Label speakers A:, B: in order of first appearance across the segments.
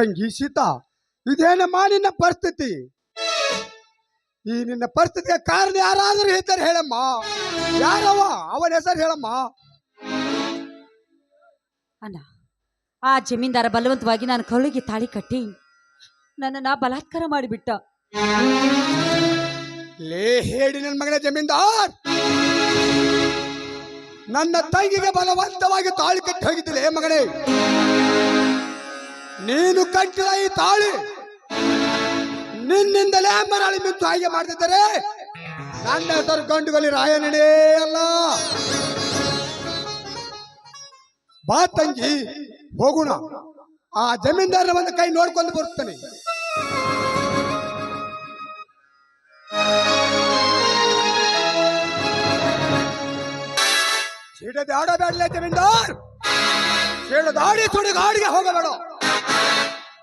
A: ತಂಗಿ ಸೀತಾ ಇದೇನಮ್ಮ ನಿನ್ನ ಪರಿಸ್ಥಿತಿ? ಈ ನಿನ್ನ ಪರಿಸ್ಥಿತಿಗೆ ಕಾರಣ ಯಾರಾದರೂ ಇದ್ದಾರೆ ಹೇಳಮ್ಮ. ಯಾರವ? ಅವನ ಹೆಸರು ಹೇಳಮ್ಮ.
B: ಅಣ್ಣ ಆ ಜಮೀನ್ದಾರ ಬಲವಂತವಾಗಿ ನಾನು ಕರುಳಿಗೆ ತಾಳಿ ಕಟ್ಟಿ ನನ್ನನ್ನ ಬಲಾತ್ಕಾರ ಮಾಡಿಬಿಟ್ಟ.
A: ಲೇ ಹೇಳಿ ನನ್ನ ಮಗನ ಜಮೀನ್ದಾರ್! ನನ್ನ ತಂಗಿಗೆ ಬಲವಂತವಾಗಿ ತಾಳಿ ಕಟ್ಟಿ ಹೋಗಿದ್ದಿಲ್ಲ ಏ ಮಗನೇ. ನೀನು ಕಟ್ಟಿದ ಈ ತಾಳಿ. ನಿನ್ನಿಂದಲೇ ಮರಳಿ ಮಿತ್ತು ಹಾಗೆ ಮಾಡ್ತಿದ್ದಾರೆ. ನನ್ನ ಹೆಸರು ಗಂಡುಗಲಿ ರಾಯನಡೇ ಅಲ್ಲ. ಬಾ ತಂಗಿ, ಹೋಗೋಣ. ಆ ಜಮೀನ್ದಾರನ ಒಂದು ಕೈ ನೋಡ್ಕೊಂಡು ಬರುತ್ತಾನೆ. ಸಿಡದೆ ಆಡಬೇಡಲೇ ಜಮೀನ್ದಾರ್. ಸಿಡದಾಡಿ ಸುಡಿಗಾಡಿಗೆ ಹೋಗಬೇಡ.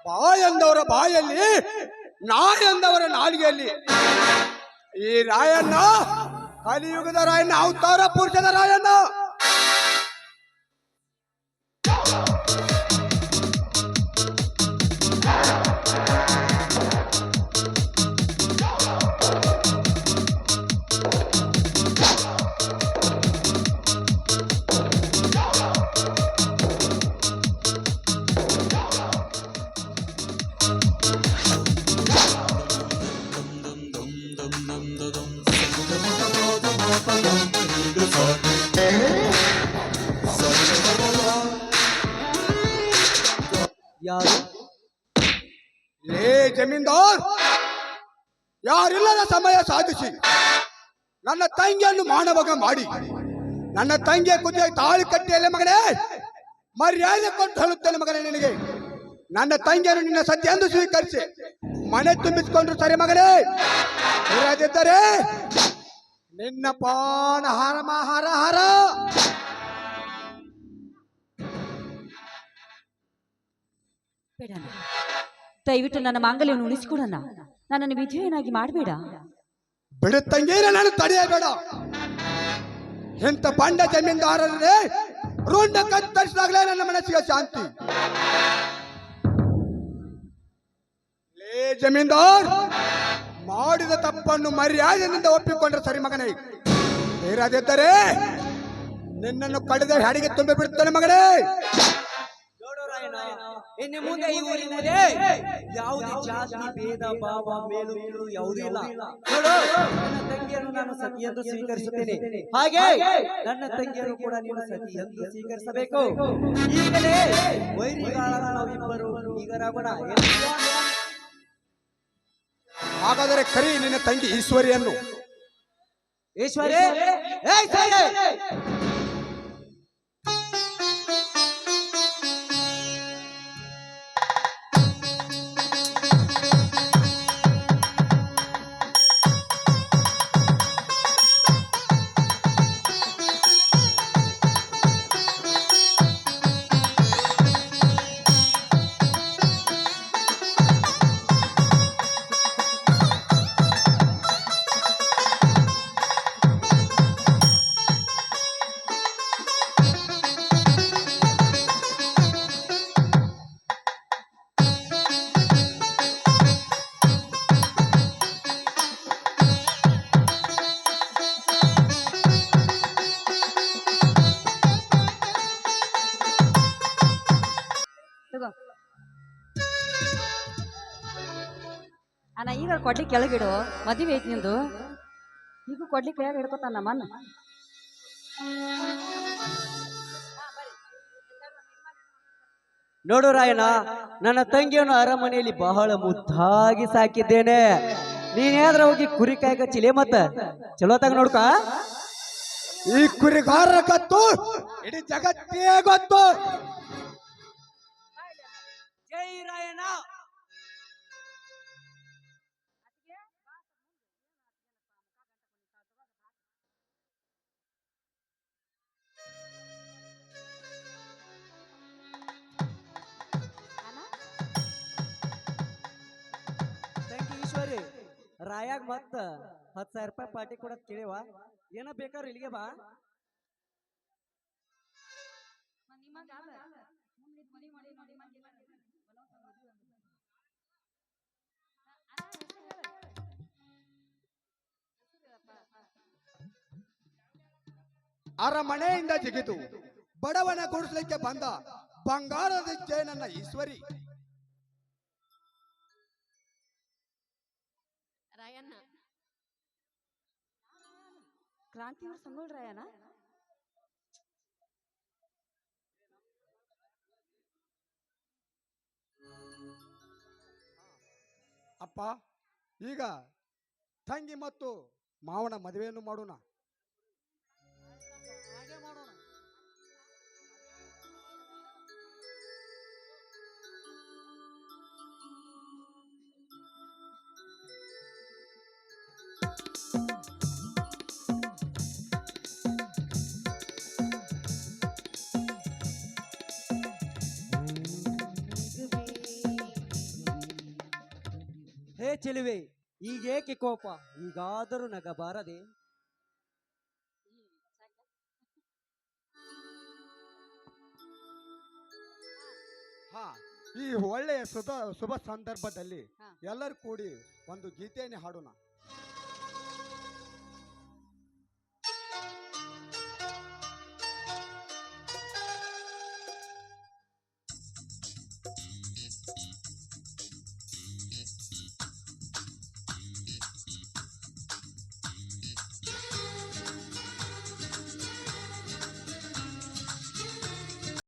A: ಬಾಯಂದವರ ಬಾಯಲ್ಲಿ ನಾಯಂದವರ ನಾಲಿಗೆಯಲ್ಲಿ. ಈ ರಾಯಣ್ಣ ಕಲಿಯುಗದ ರಾಯಣ್ಣ ಅವತಾರ ಪುರುಷದ ರಾಯಣ್ಣ.
C: ಯಾರು?
A: ಲೇ ಜಮೀನ್ದಾರ್, ಯಾರಿಲ್ಲದ ಸಮಯ ಸಾಧಿಸಿ. ನನ್ನ ತಂಗಿಯನ್ನು ಮಾನವಗ ಮಾಡಿ. ನನ್ನ ತಂಗಿಯ ಕುದಿಯ ತಾಳಿ ಕಟ್ಟಿಯಲ್ಲೇ ಮಗನೇ, ಮರ್ಯಾದೆ ಕೊಟ್ಟು ಹೇಳುತ್ತೇನೆ ಮಗನೇ ನಿನಗೆ. ನನ್ನ ತಂಗಿಯನ್ನು ನಿನ್ನ ಸತ್ಯ ಎಂದು ಸ್ವೀಕರಿಸಿ. ಮನೆ ತುಂಬಿಸಿಕೊಂಡ್ರು ಸರಿ ಮಗನೇ. ಇರದಿದ್ದರೆ ನಿನ್ನ ಪಾನ ಹರ ಹರ ಹರ.
B: ಬೇಡ ದಯವಿಟ್ಟು ನನ್ನ ಮಾಂಗಲ್ಯವನ್ನು ಉಳಿಸಿಕೊಡಣ್ಣ. ನನ್ನನ್ನು ವಿಧೇಯನಾಗಿ ಮಾಡಬೇಡ.
A: ಬಿಡು ತಂಗೇನ ನಾನು ತಡೆಯಬೇಡ. ಎಂತ ಬಂಡ ಜಮೀನ್ದಾರರೇ, ರುಂಡ ಕತ್ತರಿಸಿದಾಗಲೇ ನನ್ನ ಮನಸ್ಸಿಗೆ ಶಾಂತಿ. ಲೇ ಜಮೀನ್ದಾರ್, ಮಾಡಿದ ತಪ್ಪನ್ನು ಮರ್ಯಾದೆಯಿಂದ ಒಪ್ಪಿಕೊಂಡ್ರೆ ಸರಿ ಮಗನೇ. ಇರದಿದ್ದರೆ ನಿನ್ನನ್ನು ಕಡಿದ ಹಾಡಿಗೆ ತುಂಬಿ ಬಿಡುತ್ತಾನೆ ಮಗನೇ.
C: ಇನ್ನು ಮುಂದೆ ಈ ಊರಿನಲ್ಲಿ ಯಾವುದೇ ಜಾತಿ ಭೇದ ಭಾವ ಮೇಲು ಕೀಳು ಯಾವುದೂ ಇಲ್ಲ. ನೋಡು ನನ್ನ ತಂಗಿಯನ್ನು ನಾನು ಸತಿ ಎಂದು ಸ್ವೀಕರಿಸುತ್ತೇನೆ. ಹಾಗೆ ನನ್ನ ತಂಗಿಯನ್ನು ಕೂಡ ನೀನು ಸತಿ ಎಂದು ಸ್ವೀಕರಿಸಬೇಕು. ಈಗಲೇ ವೈರಿಗಾಳ ನಾವಿಬ್ಬರು ಈಗರಾಗೋಣ?
A: ಹಾಗಾದರೆ ಕರಿ ನಿನ್ನ ತಂಗಿ ಈಶ್ವರಿಯನ್ನು.
C: ಈಶ್ವರಿ!
B: ಅಣ್ಣ ಈಗ ಕೊಡ್ಲಿ ಕೆಳಗಿಡು. ಮದುವೆ ಐತಿ ನಿಂದು. ಈಗ ಕೊಡ್ಲಿ ಕೆಳಗೆ ಹಿಡ್ಕೊತಾನ ಮನ್ನ
C: ನೋಡು ರಾಯಣ್ಣ ನನ್ನ ತಂಗಿಯನ್ನು ಅರಮನೆಯಲ್ಲಿ ಬಹಳ ಮುದ್ದಾಗಿ ಸಾಕಿದ್ದೇನೆ. ನೀನೇದ್ರ ಹೋಗಿ ಕುರಿ ಕಾಯ್ಕ ಚಿಲೆ ಮತ್ತ? ಚಲೋ ತಗ ನೋಡ್ಕ
A: ಈ ಕುರಿಗಾರ ಕತ್ತು ಇಡೀ ಜಗತ್ತೇ ಗೊತ್ತು.
C: ಜೈ ರಾಯಣ್ಣ. ಈಶ್ವರಿ ರಾಯಾಗ ಮತ್ತ ಹತ್ತು ಸಾವಿರ ರೂಪಾಯಿ ಪಾರ್ಟಿ ಕೊಡೋದ್ ಕೇಳಿವ. ಏನ ಬೇಕಾರು ಇಲ್ಲಿಗೆ ಬಾ.
A: ಅರಮನೆಯಿಂದ ಜಿಗಿದು ಬಡವನ ಕೊಡಿಸ್ಲಿಕ್ಕೆ ಬಂದ ಬಂಗಾರದ ಜೈನನ್ನ ಈಶ್ವರಿ.
B: ಕ್ರಾಂತಿಯವ್ರ ಸಂಗೊಳ್ ರಾಯನ
A: ಅಪ್ಪ ಈಗ ತಂಗಿ ಮತ್ತು ಮಾವನ ಮದುವೆಯನ್ನು ಮಾಡೋಣ
C: ಚೆಲುವೆ ಈಗೇಕೆ ಕೋಪ? ಈಗಾದರೂ ನಗಬಾರದೆ.
A: ಹಾ ಈ ಒಳ್ಳೆಯ ಶುಭ ಶುಭ ಸಂದರ್ಭದಲ್ಲಿ ಎಲ್ಲರೂ ಕೂಡಿ ಒಂದು ಗೀತೆಯನ್ನು ಹಾಡೋಣ.